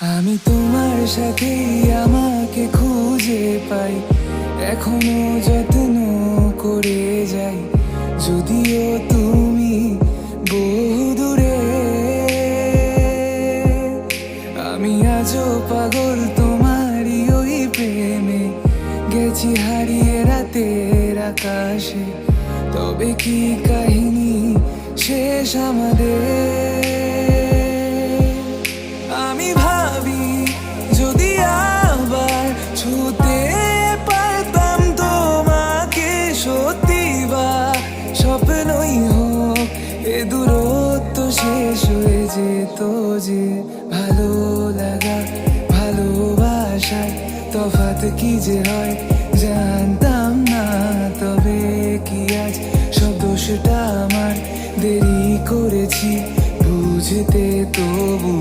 আমি তোমার সাথেই আমাকে খুঁজে পাই, এখনও যত্ন করে যাই। যদিও তুমি বহুদূরে আমি আজও পাগল তোমারই ওই প্রেমে। গেছি হারিয়ে রাতের আকাশে, তবে কি কাহিনী শেষ আমাদের? হয়ে তো যে ভালো লাগা ভালোবাসায় তফাত কি যে হয় জানতাম না, তবে কি আজ সব দোষটা আমার? দেরি করেছি বুঝতে তবু